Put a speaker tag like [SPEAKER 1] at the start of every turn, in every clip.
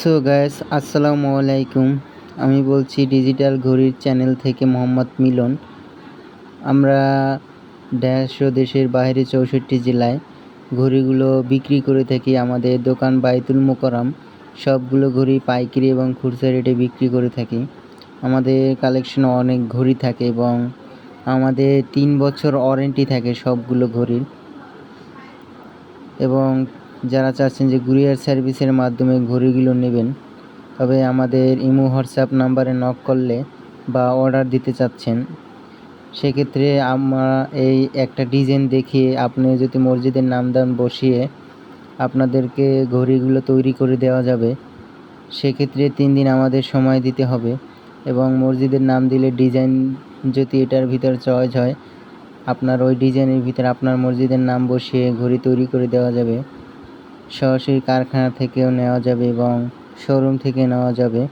[SPEAKER 1] So guys, আসসালামু আলাইকুম। আমি বলছি ডিজিটাল ঘড়ির চ্যানেল থেকে মোহাম্মদ মিলন। আমরা দেশ দেশের বাইরে চৌষট্টি জেলায় ঘড়িগুলো বিক্রি করে থাকি। আমাদের দোকান বাইতুল মোকরম সবগুলো ঘড়ি পাইকারি এবং খুচরা রেটে বিক্রি করে থাকি। আমাদের কালেকশনে অনেক ঘড়ি থাকে এবং আমাদের তিন বছর ওয়ারেন্টি থাকে সবগুলো ঘড়ির। এবং যারা চাচ্ছেন যে কুরিয়ার সার্ভিসের মাধ্যমে ঘড়িগুলো নেবেন, তবে আমাদের ইমো হোয়াটসঅ্যাপ নাম্বারে নক করলে বা অর্ডার দিতে চাচ্ছেন, সেক্ষেত্রে আমরা এই একটা ডিজাইন দেখিয়ে আপনি যদি মসজিদের নাম নামদান বসিয়ে আপনাদেরকে ঘড়িগুলো তৈরি করে দেওয়া যাবে, সেক্ষেত্রে তিন দিন আমাদের সময় দিতে হবে এবং মসজিদের নাম দিলে ডিজাইন যদি এটার ভিতর চয়েস হয়, আপনার ওই ডিজাইনের ভিতরে আপনার মসজিদের নাম বসিয়ে ঘড়ি তৈরি করে দেওয়া যাবে। সরাসরি কারখানা থেকেও নেওয়া যাবে এবং শোরুম থেকে নেওয়া যাবে।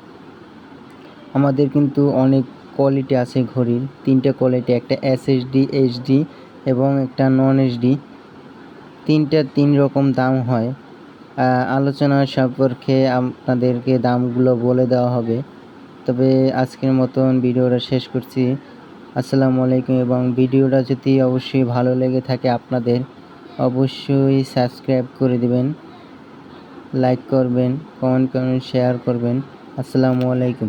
[SPEAKER 1] আমাদের কিন্তু অনেক কোয়ালিটি আছে ঘড়ির। তিনটে কোয়ালিটি একটা এসএসডি এইচডি এবং একটা নন এইচডি তিনটা তিন রকম দাম হয়। আলোচনা সম্পর্কে আপনাদেরকে দামগুলো বলে দেওয়া হবে। তবে আজকের মতন ভিডিওটা শেষ করছি। আসসালামু আলাইকুম এবং ভিডিওটা যদি অবশ্যই ভালো লেগে থাকে আপনাদের, অবশ্যই সাবস্ক্রাইব করে দিবেন। লাইক করবেন কমেন্ট করবেন শেয়ার করবেন। আসসালামু আলাইকুম।